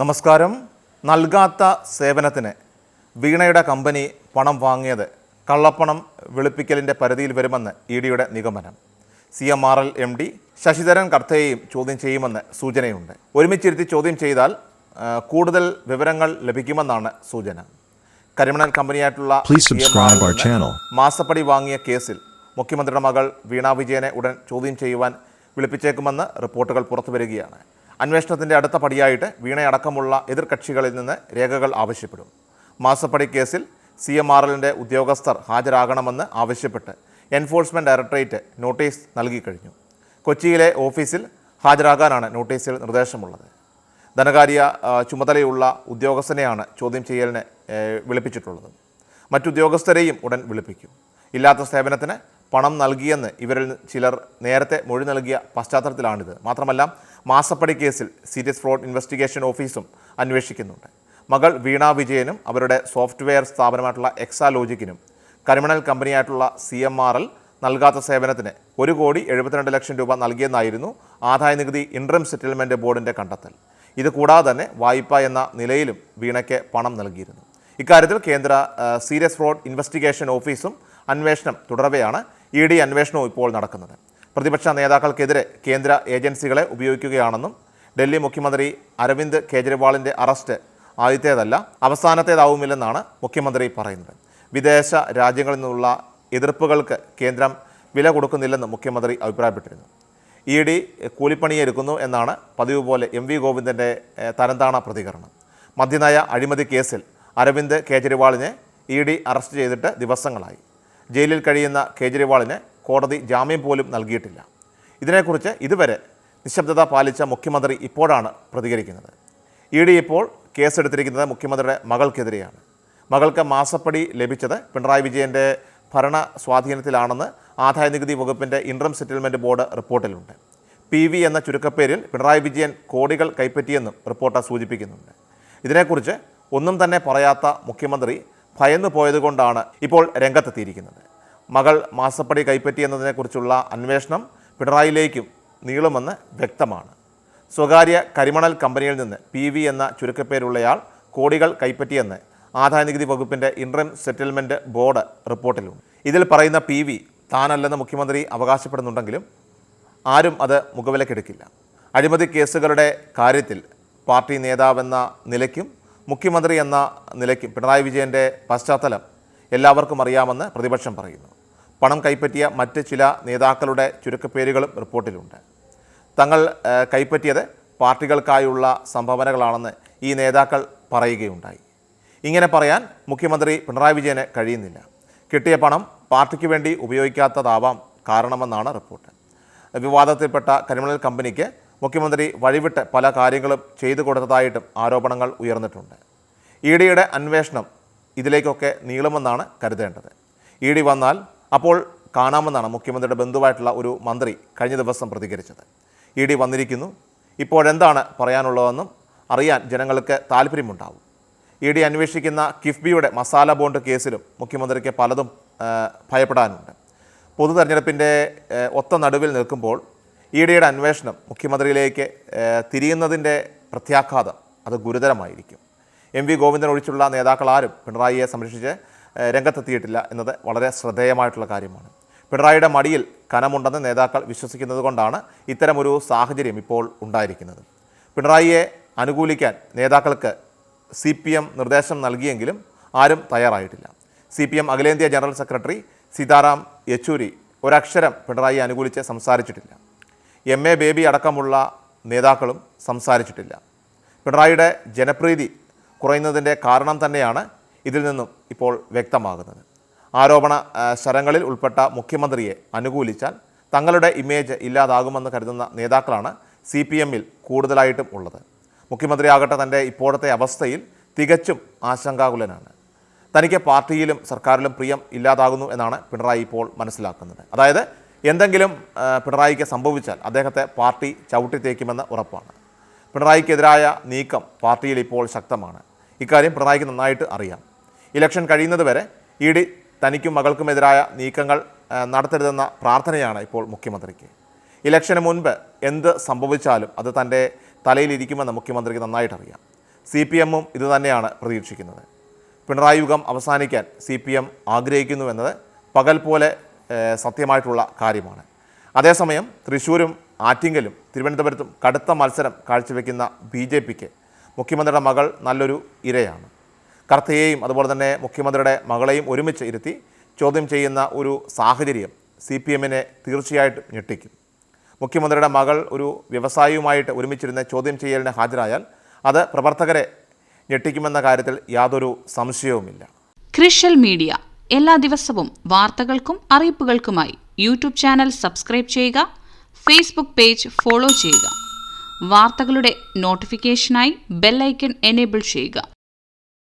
നമസ്കാരം. നൽകാത്ത സേവനത്തിന് വീണയുടെ കമ്പനി പണം വാങ്ങിയത് കള്ളപ്പണം വെളുപ്പിക്കലിന്റെ പരിധിയിൽ വരുമെന്ന് ഇ ഡിയുടെ നിഗമനം. C M R L M D Sasidharan കർത്തയെയും ചോദ്യം ചെയ്യുമെന്ന് സൂചനയുണ്ട്. ഒരുമിച്ചിരുത്തി ചോദ്യം ചെയ്താൽ കൂടുതൽ വിവരങ്ങൾ ലഭിക്കുമെന്നാണ് സൂചന. കരിമണൽ കമ്പനിയായിട്ടുള്ള. മാസപ്പടി വാങ്ങിയ കേസിൽ മുഖ്യമന്ത്രിയുടെ മകൾ വീണാ വിജയനെ ഉടൻ ചോദ്യം ചെയ്യുവാൻ വിളിപ്പിച്ചേക്കുമെന്ന് റിപ്പോർട്ടുകൾ പുറത്തുവരികയാണ്. അന്വേഷണത്തിന്റെ അടുത്ത പടിയായിട്ട് വീണയടക്കമുള്ള എതിർകക്ഷികളിൽ നിന്ന് രേഖകൾ ആവശ്യപ്പെടും. മാസപ്പടി കേസിൽ സി എം ആർ എല്ലിന്റെ ഉദ്യോഗസ്ഥർ ഹാജരാകണമെന്ന് ആവശ്യപ്പെട്ട് എൻഫോഴ്സ്മെന്റ് ഡയറക്ടറേറ്റ് നോട്ടീസ് നൽകിക്കഴിഞ്ഞു കൊച്ചിയിലെ ഓഫീസിൽ ഹാജരാകാനാണ് നോട്ടീസിൽ നിർദ്ദേശമുള്ളത്. ധനകാര്യ ചുമതലയുള്ള ഉദ്യോഗസ്ഥനെയാണ് ചോദ്യം ചെയ്യലിന് വിളിപ്പിച്ചിട്ടുള്ളത്. മറ്റുദ്യോഗസ്ഥരെയും ഉടൻ വിളിപ്പിക്കും. ഇല്ലാത്ത സേവനത്തിന് പണം നൽകിയെന്ന് ഇവരിൽ ചിലർ നേരത്തെ മൊഴി നൽകിയ പശ്ചാത്തലത്തിലാണിത്. മാത്രമല്ല മാസപ്പടി കേസിൽ സീരിയസ് ഫ്രോഡ് ഇൻവെസ്റ്റിഗേഷൻ ഓഫീസും അന്വേഷിക്കുന്നുണ്ട്. മകൾ വീണാ വിജയനും അവരുടെ സോഫ്റ്റ്വെയർ സ്ഥാപനമായിട്ടുള്ള എക്സാലോജിക്കിനും കരിമണൽ കമ്പനിയായിട്ടുള്ള സി എം ആർ എൽ നൽകാത്ത സേവനത്തിന് ഒരു കോടി എഴുപത്തിരണ്ട് ലക്ഷം രൂപ നൽകിയെന്നായിരുന്നു ആദായ നികുതി ഇൻട്രം സെറ്റിൽമെന്റ് ബോർഡിന്റെ കണ്ടെത്തൽ. ഇത് കൂടാതെ തന്നെ വായ്പ എന്ന നിലയിലും വീണയ്ക്ക് പണം നൽകിയിരുന്നു. ഇക്കാര്യത്തിൽ കേന്ദ്ര സീരിയസ് ഫ്രോഡ് ഇൻവെസ്റ്റിഗേഷൻ ഓഫീസും അന്വേഷണം തുടരവെയാണ് ഇ ഡി അന്വേഷണവും ഇപ്പോൾ നടക്കുന്നത്. പ്രതിപക്ഷ നേതാക്കൾക്കെതിരെ കേന്ദ്ര ഏജൻസികളെ ഉപയോഗിക്കുകയാണെന്നും ഡൽഹി മുഖ്യമന്ത്രി അരവിന്ദ് കെജ്രിവാളിന്റെ അറസ്റ്റ് ആദ്യത്തേതല്ല അവസാനത്തേതാവുമില്ലെന്നാണ് മുഖ്യമന്ത്രി പറയുന്നത്. വിദേശ രാജ്യങ്ങളിൽ നിന്നുള്ള എതിർപ്പുകൾക്ക് കേന്ദ്രം വില കൊടുക്കുന്നില്ലെന്ന് മുഖ്യമന്ത്രി അഭിപ്രായപ്പെട്ടിരുന്നു. ഇ ഡി കൂലിപ്പണിയെടുക്കുന്നു എന്നാണ് പതിവ് പോലെ എം വി ഗോവിന്ദന്റെ തരംതാണ പ്രതികരണം. മദ്യനയ അഴിമതി കേസിൽ അരവിന്ദ് കേജ്രിവാളിനെ ഇ ഡി അറസ്റ്റ് ചെയ്തിട്ട് ദിവസങ്ങളായി. ജയിലിൽ കഴിയുന്ന കേജ്രിവാളിന് കോടതി ജാമ്യം പോലും നൽകിയിട്ടില്ല. ഇതിനെക്കുറിച്ച് ഇതുവരെ നിശബ്ദത പാലിച്ച മുഖ്യമന്ത്രി ഇപ്പോഴാണ് പ്രതികരിക്കുന്നത്. ഇ ഡി ഇപ്പോൾ കേസെടുത്തിരിക്കുന്നത് മുഖ്യമന്ത്രിയുടെ മകൾക്കെതിരെയാണ്. മകൾക്ക് മാസപ്പടി ലഭിച്ചത് പിണറായി വിജയന്റെ ഭരണ സ്വാധീനത്തിലാണെന്ന് ആദായ നികുതി വകുപ്പിന്റെ ഇൻട്രം സെറ്റിൽമെന്റ് ബോർഡ് റിപ്പോർട്ടിലുണ്ട്. പി വി എന്ന ചുരുക്കപ്പേരിൽ പിണറായി വിജയൻ കോടികൾ കൈപ്പറ്റിയെന്നും റിപ്പോർട്ട് സൂചിപ്പിക്കുന്നുണ്ട്. ഇതിനെക്കുറിച്ച് ഒന്നും തന്നെ പറയാത്ത മുഖ്യമന്ത്രി ഭയന്നു പോയതുകൊണ്ടാണ് ഇപ്പോൾ രംഗത്തെത്തിയിരിക്കുന്നത്. മകൾ മാസപ്പടി കൈപ്പറ്റിയെന്നതിനെക്കുറിച്ചുള്ള അന്വേഷണം പിണറായിലേക്കും നീളുമെന്ന് വ്യക്തമാണ്. സ്വകാര്യ കരിമണൽ കമ്പനിയിൽ നിന്ന് പി വി എന്ന ചുരുക്കപ്പേരുള്ളയാൾ കോടികൾ കൈപ്പറ്റിയെന്ന് ആദായ നികുതി വകുപ്പിന്റെ ഇൻട്രം സെറ്റിൽമെന്റ് ബോർഡ് റിപ്പോർട്ടിലുണ്ട്. ഇതിൽ പറയുന്ന പി വി താനല്ലെന്ന് മുഖ്യമന്ത്രി അവകാശപ്പെടുന്നുണ്ടെങ്കിലും ആരും അത് മുഖവിലക്കെടുക്കില്ല. അഴിമതി കേസുകളുടെ കാര്യത്തിൽ പാർട്ടി നേതാവെന്ന നിലയ്ക്കും മുഖ്യമന്ത്രി എന്ന നിലയ്ക്കും പിണറായി വിജയന്റെ പശ്ചാത്തലം എല്ലാവർക്കും അറിയാമെന്ന് പ്രതിപക്ഷം പറയുന്നു. പണം കൈപ്പറ്റിയ മറ്റ് ചില നേതാക്കളുടെ ചുരുക്കപ്പേരുകളും റിപ്പോർട്ടിലുണ്ട്. തങ്ങൾ കൈപ്പറ്റിയത് പാർട്ടികൾക്കായുള്ള സംഭാവനകളാണെന്ന് ഈ നേതാക്കൾ പറയുകയുണ്ടായി. ഇങ്ങനെ പറയാൻ മുഖ്യമന്ത്രി പിണറായി വിജയന് കഴിയുന്നില്ല. കിട്ടിയ പണം പാർട്ടിക്ക് വേണ്ടി ഉപയോഗിക്കാത്തതാവാം കാരണമെന്നാണ് റിപ്പോർട്ട്. വിവാദത്തിൽപ്പെട്ട കരിമണൽ കമ്പനിക്ക് മുഖ്യമന്ത്രി വഴിവിട്ട് പല കാര്യങ്ങളും ചെയ്തു കൊടുത്തതായിട്ടും ആരോപണങ്ങൾ ഉയർന്നിട്ടുണ്ട്. ഇ ഡിയുടെ അന്വേഷണം ഇതിലേക്കൊക്കെ നീളുമെന്നാണ് കരുതേണ്ടത്. ഇ ഡി വന്നാൽ അപ്പോൾ കാണാമെന്നാണ് മുഖ്യമന്ത്രിയുടെ ബന്ധുവായിട്ടുള്ള ഒരു മന്ത്രി കഴിഞ്ഞ ദിവസം പ്രതികരിച്ചത്. ഇ ഡി വന്നിരിക്കുന്നു. ഇപ്പോഴെന്താണ് പറയാനുള്ളതെന്നും അറിയാൻ ജനങ്ങൾക്ക് താല്പര്യമുണ്ടാവും. ഇ ഡി അന്വേഷിക്കുന്ന കിഫ്ബിയുടെ മസാല ബോണ്ട് കേസിലും മുഖ്യമന്ത്രിക്ക് പലതും ഭയപ്പെടാനുണ്ട്. പൊതു തെരഞ്ഞെടുപ്പിന്റെ ഒത്ത നടുവിൽ നിൽക്കുമ്പോൾ ഇ ഡിയുടെ അന്വേഷണം മുഖ്യമന്ത്രിയിലേക്ക് തിരിയുന്നതിന്റെ പ്രത്യാഘാതം അത് ഗുരുതരമായിരിക്കും. എം വി ഗോവിന്ദൻ ഒഴിച്ചുള്ള നേതാക്കളാരും പിണറായിയെ സംരക്ഷിച്ച് രംഗത്തെത്തിയിട്ടില്ല എന്നത് വളരെ ശ്രദ്ധേയമായിട്ടുള്ള കാര്യമാണ്. പിണറായിയുടെ മടിയിൽ കനമുണ്ടെന്ന് നേതാക്കൾ വിശ്വസിക്കുന്നത് കൊണ്ടാണ് ഇത്തരമൊരു സാഹചര്യം ഇപ്പോൾ ഉണ്ടായിരിക്കുന്നത്. പിണറായിയെ അനുകൂലിക്കാൻ നേതാക്കൾക്ക് സി പി എം നിർദ്ദേശം നൽകിയെങ്കിലും ആരും തയ്യാറായിട്ടില്ല. സി പി എം അഖിലേന്ത്യാ ജനറൽ സെക്രട്ടറി സീതാറാം യെച്ചൂരി ഒരക്ഷരം പിണറായി അനുകൂലിച്ച് സംസാരിച്ചിട്ടില്ല. എം എ ബേബി അടക്കമുള്ള നേതാക്കളും സംസാരിച്ചിട്ടില്ല. പിണറായിയുടെ ജനപ്രീതി കുറയുന്നതിന്റെ കാരണം തന്നെയാണ് ഇതിൽ നിന്നും ഇപ്പോൾ വ്യക്തമാകുന്നത്. ആരോപണ ശരങ്ങളിൽ ഉൾപ്പെട്ട മുഖ്യമന്ത്രിയെ അനുകൂലിച്ചാൽ തങ്ങളുടെ ഇമേജ് ഇല്ലാതാകുമെന്ന് കരുതുന്ന നേതാക്കളാണ് സി പി എമ്മിൽ കൂടുതലായിട്ടും ഉള്ളത്. മുഖ്യമന്ത്രിയാകട്ടെ തന്റെ ഇപ്പോഴത്തെ അവസ്ഥയിൽ തികച്ചും ആശങ്കാകുലനാണ്. തനിക്ക് പാർട്ടിയിലും സർക്കാരിലും പ്രിയം ഇല്ലാതാകുന്നു എന്നാണ് പിണറായി ഇപ്പോൾ മനസ്സിലാക്കുന്നത്. അതായത് എന്തെങ്കിലും പിണറായിക്ക് സംഭവിച്ചാൽ അദ്ദേഹത്തെ പാർട്ടി ചവിട്ടിത്തേക്കുമെന്ന് ഉറപ്പാണ്. പിണറായിക്കെതിരായ നീക്കം പാർട്ടിയിൽ ഇപ്പോൾ ശക്തമാണ്. ഇക്കാര്യം പിണറായിക്ക് നന്നായിട്ട് അറിയാം. ഇലക്ഷൻ കഴിയുന്നത് വരെ ഇ ഡി തനിക്കും മകൾക്കുമെതിരായ നീക്കങ്ങൾ നടത്തരുതെന്ന പ്രാർത്ഥനയാണ് ഇപ്പോൾ മുഖ്യമന്ത്രിക്ക്. ഇലക്ഷന് മുൻപ് എന്ത് സംഭവിച്ചാലും അത് തന്റെ തലയിലിരിക്കുമെന്ന് മുഖ്യമന്ത്രിക്ക് നന്നായിട്ടറിയാം സി പി എമ്മും ഇതുതന്നെയാണ് പ്രതീക്ഷിക്കുന്നത്. പിണറായി യുഗം അവസാനിക്കാൻ സി പി എം ആഗ്രഹിക്കുന്നുവെന്നത് പകൽ പോലെ സത്യമായിട്ടുള്ള കാര്യമാണ്. അതേസമയം തൃശ്ശൂരും ആറ്റിങ്കലും തിരുവനന്തപുരത്തും കടുത്ത മത്സരം കാഴ്ചവെക്കുന്ന ബി ജെ പിക്ക് മുഖ്യമന്ത്രിയുടെ മകൾ നല്ലൊരു ഇരയാണ്. കർത്തയെയും അതുപോലെ തന്നെ മുഖ്യമന്ത്രിയുടെ മകളെയും ഒരുമിച്ച് ഇരുത്തി ചോദ്യം ചെയ്യുന്ന ഒരു സാഹചര്യം സി പി എമ്മിനെ തീർച്ചയായിട്ടും ഞെട്ടിക്കും. മുഖ്യമന്ത്രിയുടെ മകൾ ഒരു വ്യവസായിയുമായിട്ട് ഒരുമിച്ചിരുന്ന് ചോദ്യം ചെയ്യലിന് ഹാജരായാൽ അത് പ്രവർത്തകരെ ഞെട്ടിക്കുമെന്ന കാര്യത്തിൽ യാതൊരു സംശയവുമില്ല. ക്രിഷ്യൽ മീഡിയ. എല്ലാ ദിവസവും വാർത്തകൾക്കും അറിയിപ്പുകൾക്കുമായി യൂട്യൂബ് ചാനൽ സബ്സ്ക്രൈബ് ചെയ്യുക ഫേസ്ബുക്ക് പേജ് ഫോളോ ചെയ്യുക. വാർത്തകളുടെ നോട്ടിഫിക്കേഷനായി ബെല്ലൈക്കൺ എനേബിൾ ചെയ്യുക.